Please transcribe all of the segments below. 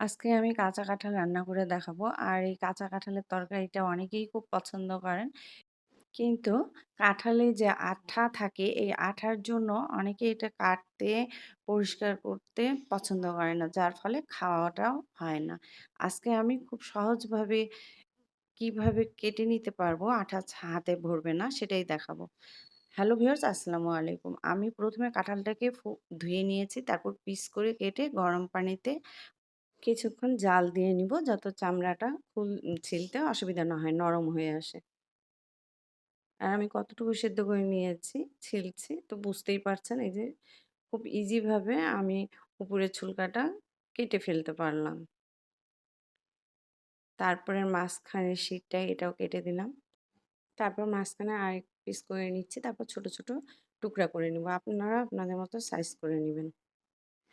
আজকে আমি কাঁচা কাঁঠাল রান্না করে দেখাবো। আর এই কাঁচা কাঁঠালের তরকারিটা অনেকেই খুব পছন্দ করেন। কিন্তু কাঁঠালে যে আঠা থাকে, এই আঠার জন্য অনেকে এটা কাটতে, পরিষ্কার করতে পছন্দ করে না। যার ফলে খাওয়াটাও হয় না। আজকে আমি খুব সহজভাবে কীভাবে কেটে নিতে পারব, আঠা ছা হাতে ভরবে না, সেটাই দেখাবো। হ্যালো ভিউয়ার্স, আসসালামু আলাইকুম। আমি ১ম এ কাঁঠালটাকে ফু ধুয়ে নিয়েছি। তারপর পিস করে কেটে গরম পানিতে কিছুক্ষণ জাল দিয়ে নিব যত চামড়াটা খুল ছিলতে অসুবিধা না হয়, নরম হয়ে আসে। আর আমি কতটুকু সেদ্ধ করে নিয়েছি, ছিলছি তো বুঝতেই পারছেন এই যে খুব ইজিভাবে আমি উপরের ছুলকাটা কেটে ফেলতে পারলাম। তারপরে মাঝখানের শিটটা এটাও কেটে দিলাম। তারপর মাঝখানে আরেক পিস করে নিচ্ছি। তারপর ছোট, ছোট টুকরা করে নিব। আপনারা আপনাদের মতো সাইজ করে নিবেন।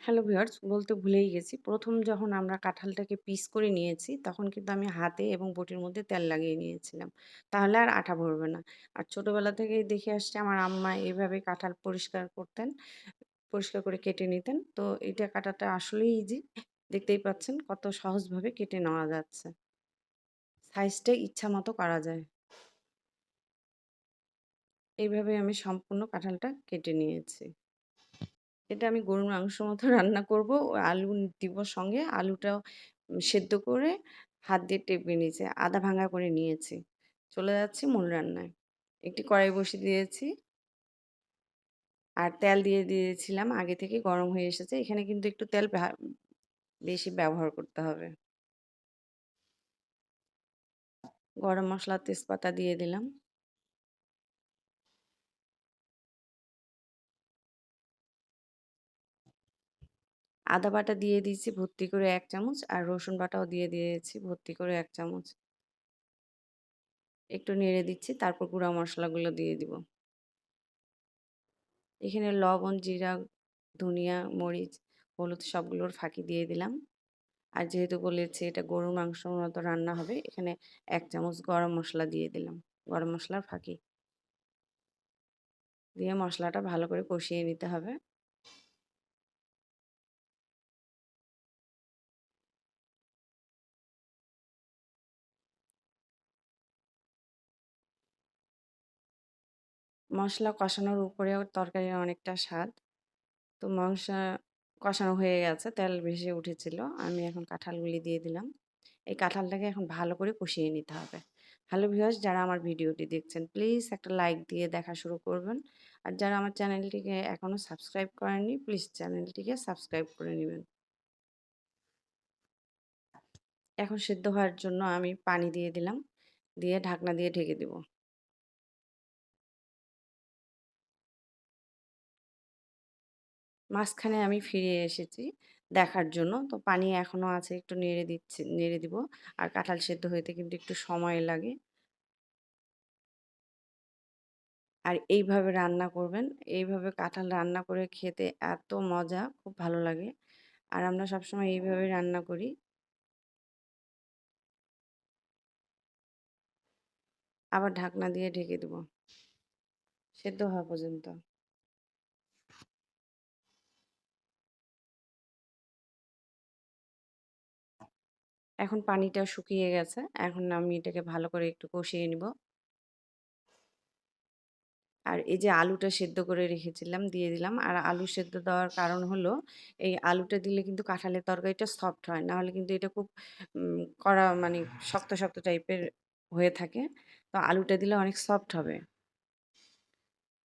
হ্যালো ভিউয়ার্স বলতে ভুলেই গেছি। প্রথম যখন আমরা কাঁঠালটাকে পিস করে নিয়েছি, তখন কিন্তু আমি হাতে এবং বটির মধ্যে তেল লাগিয়ে নিয়েছিলাম। তাহলে আর আঠা ভরবে না। আর ছোটোবেলা থেকেই দেখে আসছি আমার আম্মা এইভাবে কাঁঠাল পরিষ্কার করতেন। পরিষ্কার করে কেটে নিতেন। তো এটা কাটাটা আসলেই ইজি। দেখতেই পাচ্ছেন কত সহজভাবে কেটে নেওয়া যাচ্ছে। সাইজটা ইচ্ছা মতো করা যায়। এইভাবে আমি সম্পূর্ণ কাঁঠালটা কেটে নিয়েছি। এটা আমি গরুর মাংস মতো রান্না করব। আলু দিব সঙ্গে। আলুটাও সেদ্ধ করে হাত দিয়ে টেপে নিয়েছি। আধা ভাঙা করে নিয়েছি। চলে যাচ্ছি মূল রান্নায়। একটি কড়াই বসিয়ে দিয়েছি। আর তেল দিয়ে দিয়েছিলাম আগে থেকে গরম হয়ে এসেছে। এখানে কিন্তু একটু তেল বেশি ব্যবহার করতে হবে। গরম মশলা তেজপাতা দিয়ে দিলাম। আদা বাটা দিয়ে দিয়েছি ভর্তি করে এক চামচ আর রসুন বাটাও দিয়ে দিয়েছি ভর্তি করে এক চামচ। একটু নেড়ে দিচ্ছি তারপর গুঁড়া মশলাগুলো দিয়ে দিব। এখানে লবণ, জিরা, ধনিয়া, মরিচ, হলুদ সবগুলোর ফাঁকি দিয়ে দিলাম। আর যেহেতু বলেছি এটা গরুর মাংস মতো রান্না হবে, এখানে এক চামচ গরম মশলা দিয়ে দিলাম। গরম মসলার ফাঁকি। দিয়ে মশলাটা ভালো করে কষিয়ে নিতে হবে। মসলা কষানোর উপরেও তরকারির অনেকটা স্বাদ। তো মাংস কষানো হয়ে গেছে, তেল ভেসে উঠেছিল। আমি এখন কাঁঠালগুলি দিয়ে দিলাম। এই কাঁঠালটাকে এখন ভালো করে কষিয়ে নিতে হবে। হ্যালো ভিউয়ার্স যারা আমার ভিডিওটি দেখছেন প্লিজ একটা লাইক দিয়ে দেখা শুরু করবেন। আর যারা আমার চ্যানেলটিকে এখনও সাবস্ক্রাইব করেননি প্লিজ চ্যানেলটিকে সাবস্ক্রাইব করে নেবেন এখন সেদ্ধ হওয়ার জন্য আমি পানি দিয়ে দিলাম। দিয়ে ঢাকনা দিয়ে ঢেকে দিব। মাঝখানে আমি ফিরে এসেছি দেখার জন্য। তো পানি এখনও আছে একটু নেড়ে দিচ্ছি নেড়ে দিব। আর কাঁঠাল সেদ্ধ হইতে কিন্তু একটু সময় লাগে। আর এইভাবে রান্না করবেন। এইভাবে কাঁঠাল রান্না করে খেতে এত মজা, খুব ভালো লাগে। আর আমরা সবসময় এইভাবেই রান্না করি। আবার ঢাকনা দিয়ে ঢেকে দিব। সেদ্ধ হওয়া পর্যন্ত। এখন পানিটা শুকিয়ে গেছে। এখন আমি এটাকে ভালো করে একটু কষিয়ে নিব। আর এই যে আলুটা সেদ্ধ করে রেখেছিলাম দিয়ে দিলাম। আর আলু সেদ্ধ দেওয়ার কারণ হলো এই আলুটা দিলে কিন্তু কাঁঠালের তরকারিটা সফট হয়। নাহলে কিন্তু এটা খুব কড়া মানে শক্ত, শক্ত টাইপের হয়ে থাকে। তো আলুটা দিলে অনেক সফট হবে।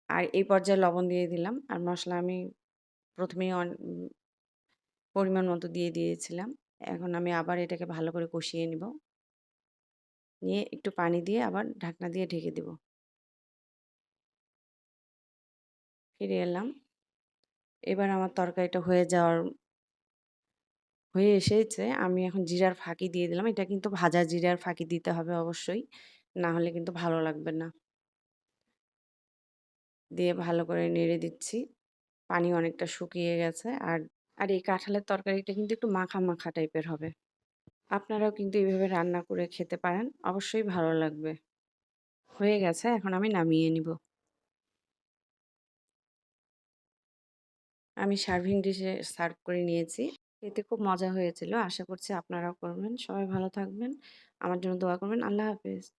আর এই পর্যায়ে লবণ দিয়ে দিলাম। আর মশলা আমি প্রথমেই পরিমাণ মতো দিয়ে দিয়েছিলাম। এখন আমি আবার এটাকে ভালো করে কষিয়ে নিব। নিয়ে একটু পানি দিয়ে আবার ঢাকনা দিয়ে ঢেকে দিব। ফিরে এলাম। এবার আমার তরকারিটা হয়ে যাওয়ার, হয়ে এসেছে। আমি এখন জিরার ফাঁকি দিয়ে দিলাম। এটা কিন্তু ভাজা জিরার ফাঁকি দিতে হবে অবশ্যই। না হলে কিন্তু ভালো লাগবে না। দিয়ে ভালো করে নেড়ে দিচ্ছি। পানি অনেকটা শুকিয়ে গেছে। আর আর এই কাঁঠালের তরকারিটা কিন্তু একটু মাখা, মাখা টাইপের হবে। আপনারাও কিন্তু এইভাবে রান্না করে খেতে পারেন। অবশ্যই ভালো লাগবে। হয়ে গেছে। এখন আমি নামিয়ে নিব। আমি সার্ভিং ডিশে সার্ভ করে নিয়েছি। খেতে খুব মজা হয়েছিল। আশা করছি আপনারাও করবেন। সবাই ভালো থাকবেন। আমার জন্য দোয়া করবেন। আল্লাহ হাফেজ।